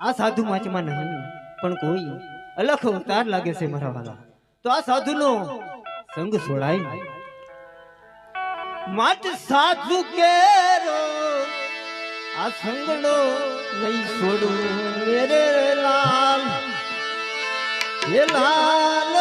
આ સાધુ વાંચમાં નહીં, પણ કોઈ અલખ અવતાર લાગે છે મારા વાલા. તો આ સાધુનો સંગ છોડાય માટ સાધુ કેરો, આ સંગડો નહીં છોડું. મેરે લાલ હે લાલ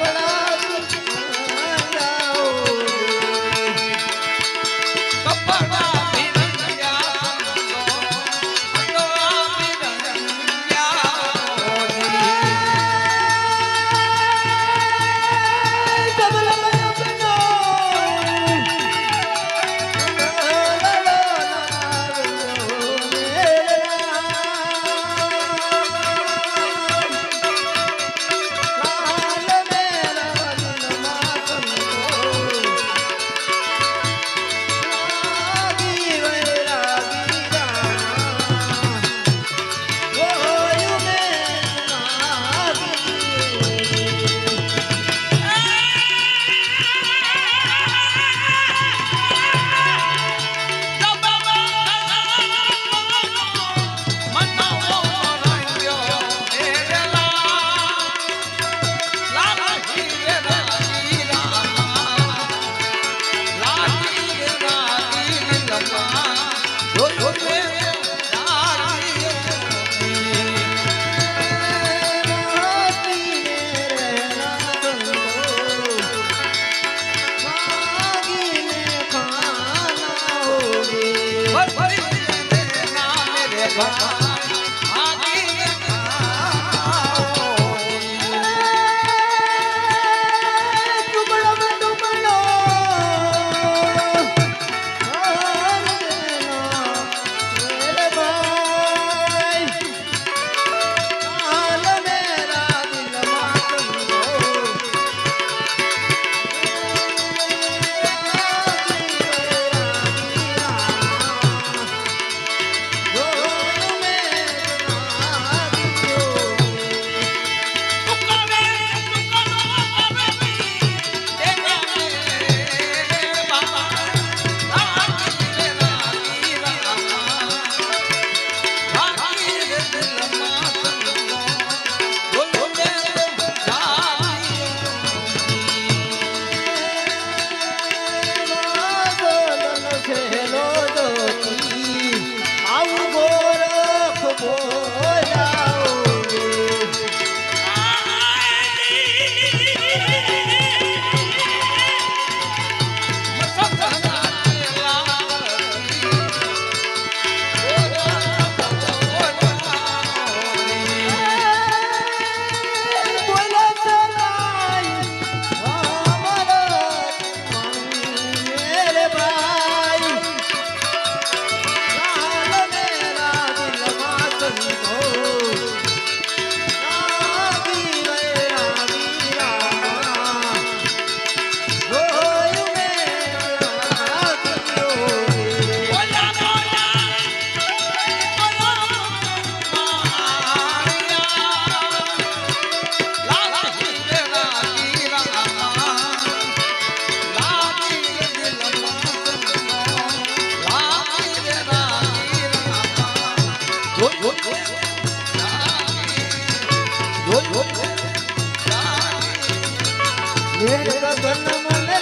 पड़ा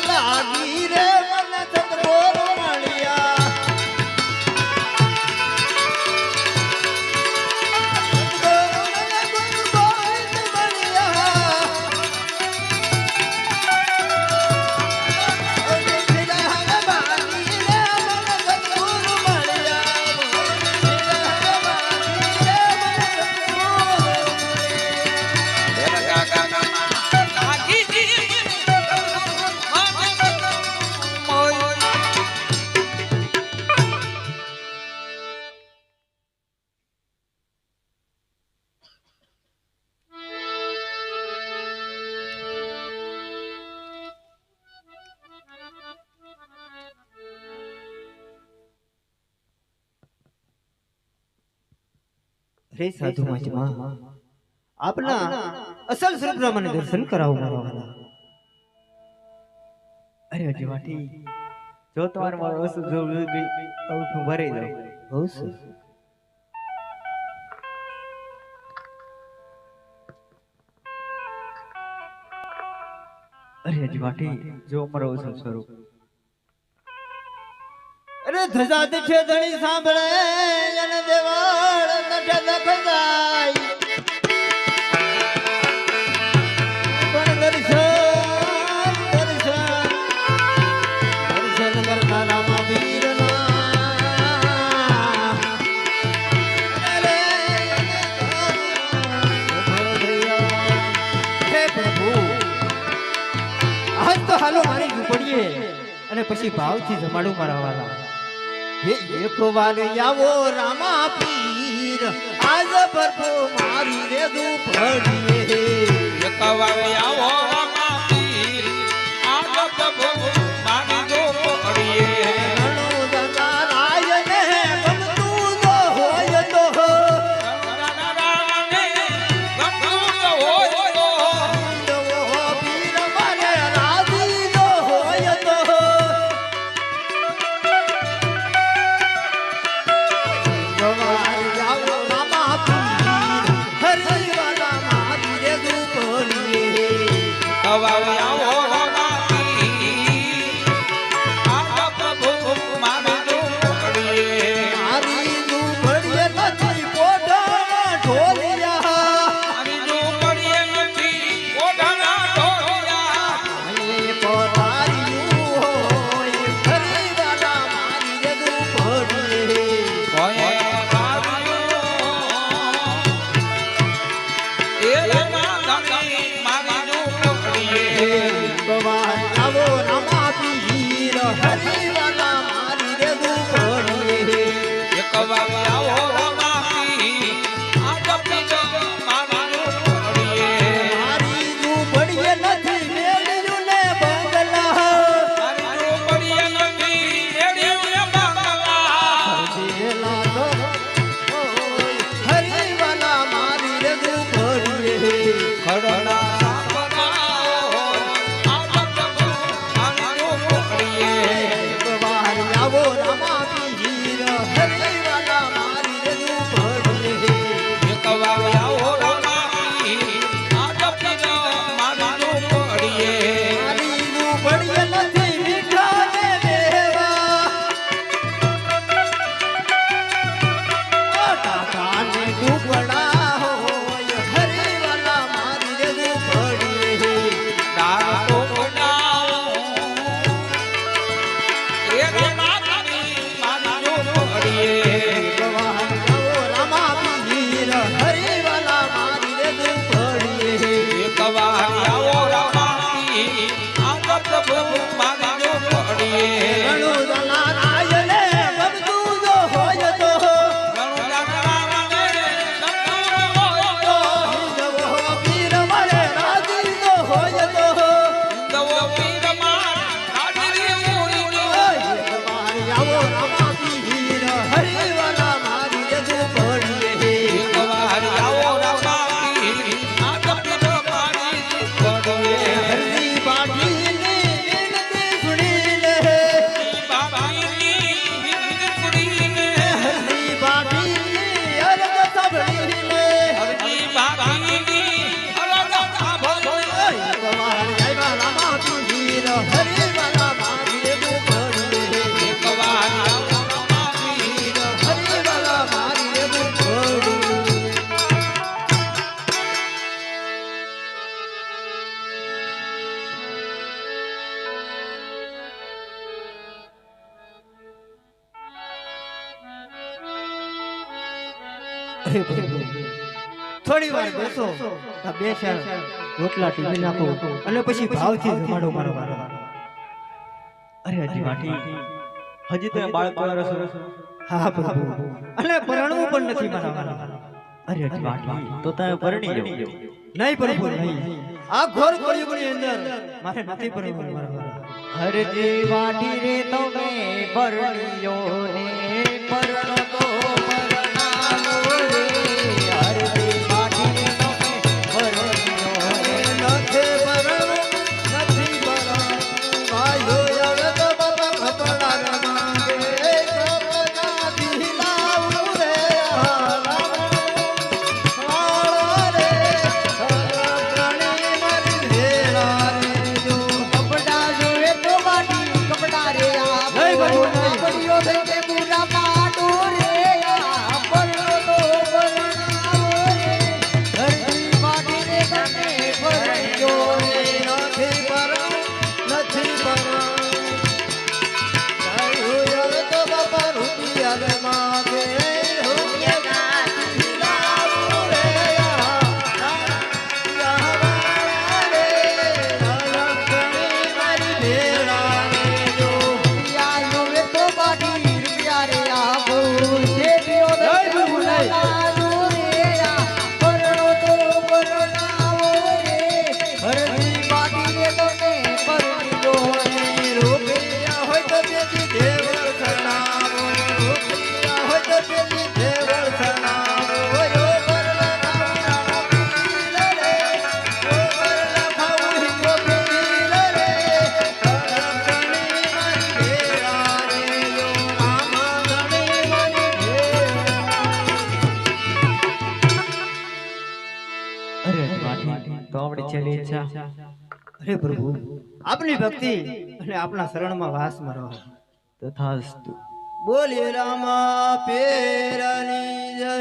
લાગી. સાધુ મહાત્મા આપના અસલ સ્વરૂપના મને દર્શન કરાવો મારા વાલા અરે અજવાટી જો તમારે મારો અસલ સ્વરૂપ હું ભરી દઉં બહુ સારું અરે અજવાટી જો મારો અસલ સ્વરૂપ ધજા દીઠે ધણી સાંભળે અને દેવાળ અને પછી ભાવથી જમાડું મારા વાળા એક વાર આવો રામા પીર. આજ ભરપો મારી રે દુપડીએ થોડી વાર બેસો બે ચાર રોટલા ટીવી નાખો અને પછી ભાવથી જમાડો મારો મારો અરે હજી વાટી. હજી તમે બાળક પર રસ હા પ્રભુ. અને પરણવું પણ નથી મારા મારા અરે હજી વાટી. તો તમે પરણી જાવ નહીં પ્રભુ નહીં. આ ઘોર કોળીઓની અંદર મારે નથી પરણવું મારા મારા હરજી વાટી રે તમે પરણ્યો રે દરેક માટે તો આપણે છેલ્લી ઈચ્છા હે પ્રભુ આપની ભક્તિ અને આપના શરણમાં વાસમાં રહો તથાસ્તુ બોલી રામા પેરની જય